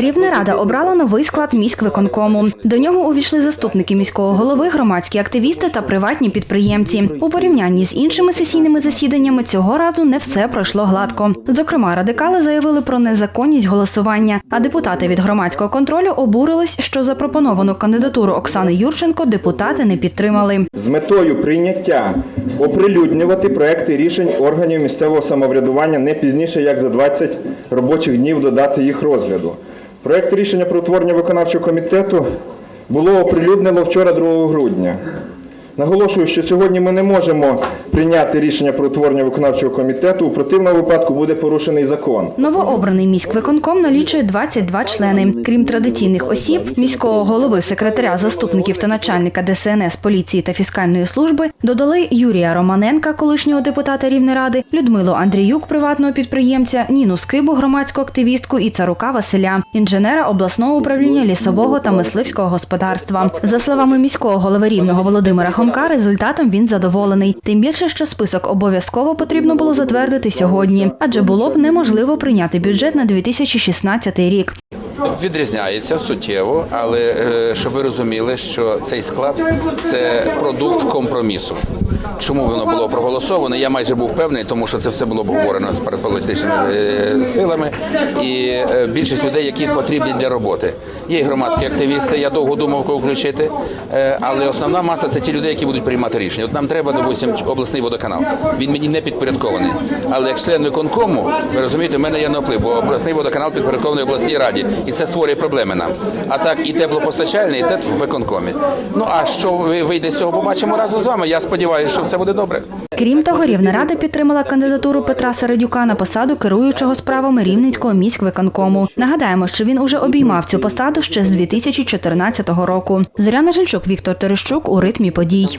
Рівна рада обрала новий склад міськвиконкому. До нього увійшли заступники міського голови, громадські активісти та приватні підприємці. У порівнянні з іншими сесійними засіданнями цього разу не все пройшло гладко. Зокрема, радикали заявили про незаконність голосування, а депутати від громадського контролю обурились, що запропоновану кандидатуру Оксани Юрченко депутати не підтримали. з метою прийняття оприлюднювати проекти рішень органів місцевого самоврядування не пізніше як за 20 робочих днів до дати їх розгляду. Проект рішення про утворення виконавчого комітету було оприлюднено вчора 2 грудня. Наголошую, що сьогодні ми не можемо прийняти рішення про утворення виконавчого комітету. У противному випадку буде порушений закон. Новообраний міськвиконком налічує 22 члени. Крім традиційних осіб, міського голови, секретаря, заступників та начальника ДСНС, поліції та фіскальної служби додали Юрія Романенка, колишнього депутата Рівнеради, Людмилу Андріюк, приватного підприємця, Ніну Скибу, громадську активістку і Царука Василя, інженера обласного управління лісового та мисливського господарства. За словами міського голови Рівного Володимира Хомка, результатом він задоволений. Тим більше, що список обов'язково потрібно було затвердити сьогодні, адже було б неможливо прийняти бюджет на 2016 рік. Відрізняється суттєво, але е, щоб ви розуміли, що цей склад це продукт компромісу. Чому воно було проголосоване? Я майже був певний, тому що це все було обговорено з політичними е, силами і е, більшість людей, які потрібні для роботи. Є і громадські активісти. Я довго думав, кого включити, але основна маса це ті люди, які будуть приймати рішення. От нам треба, допустим, обласний водоканал. Він мені не підпорядкований. Але як член виконкому, ви розумієте, в мене є на вплив, бо обласний водоканал підпорядкований обласній раді, і це створює проблеми нам. А так і теплопостачальний, і те в виконкомі. Ну а що ви- вийде з цього, побачимо разом з вами. Я сподіваюся, що все буде добре. Крім того, Рівна рада підтримала кандидатуру Петра Середюка на посаду керуючого справами Рівненського міськвиконкому. Нагадаємо, що він уже обіймав цю посаду ще з 2014 року. Зоряна Жильчук, Віктор Терещук у ритмі подій.